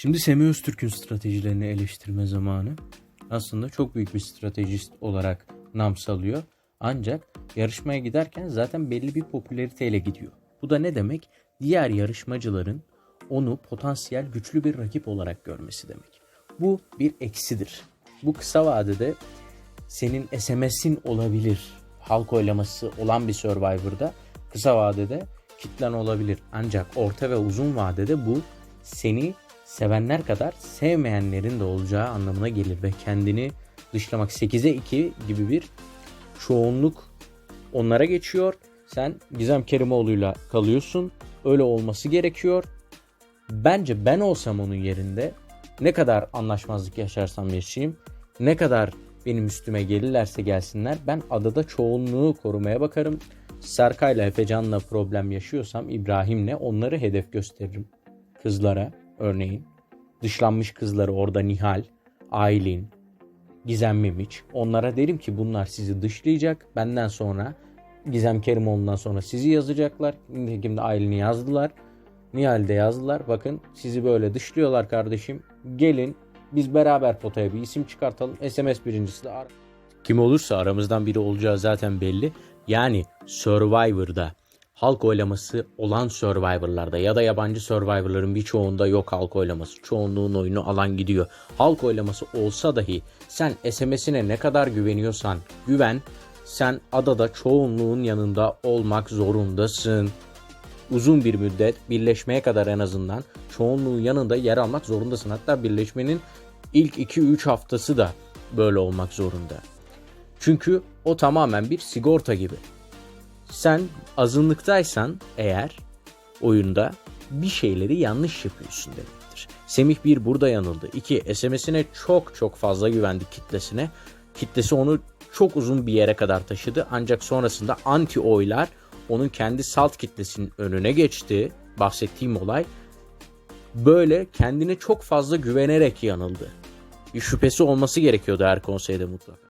Şimdi Semih Öztürk'ün stratejilerini eleştirme zamanı. Aslında çok büyük bir stratejist olarak nam salıyor. Ancak yarışmaya giderken zaten belli bir popülariteyle gidiyor. Bu da ne demek? Diğer yarışmacıların onu potansiyel güçlü bir rakip olarak görmesi demek. Bu bir eksidir. Bu kısa vadede senin SMS'in olabilir. Halk oylaması olan bir Survivor'da kısa vadede kitlen olabilir. Ancak orta ve uzun vadede bu seni sevenler kadar sevmeyenlerin de olacağı anlamına gelir ve kendini dışlamak 8'e 2 gibi bir çoğunluk onlara geçiyor. Sen Gizem Kerimoğlu'yla kalıyorsun. Öyle olması gerekiyor. Bence ben olsam onun yerinde ne kadar anlaşmazlık yaşarsam yaşayayım, ne kadar benim üstüme gelirlerse gelsinler ben adada çoğunluğu korumaya bakarım. Serkay'la Efecan'la problem yaşıyorsam İbrahim'le onları hedef gösteririm. Kızlara örneğin. Dışlanmış kızları orada Nihal, Aylin, Gizem Mimiç. Onlara derim ki bunlar sizi dışlayacak. Benden sonra Gizem Kerimoğlu'ndan sonra sizi yazacaklar. Nitekim de Aylin'i yazdılar. Nihal'de yazdılar. Bakın sizi böyle dışlıyorlar kardeşim. Gelin biz beraber potaya bir isim çıkartalım. SMS birincisi de ar- kim olursa aramızdan biri olacağı zaten belli. Yani Survivor'da halk oylaması olan Survivor'larda ya da yabancı Survivor'ların birçoğunda yok halk oylaması. Çoğunluğun oyunu alan gidiyor. Halk oylaması olsa dahi sen SMS'ine ne kadar güveniyorsan güven. Sen adada çoğunluğun yanında olmak zorundasın uzun bir müddet birleşmeye kadar en azından çoğunluğun yanında yer almak zorundasın. Hatta birleşmenin ilk 2-3 haftası da böyle olmak zorunda. Çünkü o tamamen bir sigorta gibi. Sen azınlıktaysan eğer oyunda bir şeyleri yanlış yapıyorsun demektir. Semih bir burada yanıldı. İki SMS'ine çok çok fazla güvendi kitlesine. Kitlesi onu çok uzun bir yere kadar taşıdı. Ancak sonrasında anti oylar onun kendi salt kitlesinin önüne geçti. Bahsettiğim olay böyle kendine çok fazla güvenerek yanıldı. Bir şüphesi olması gerekiyordu her konseyde mutlaka.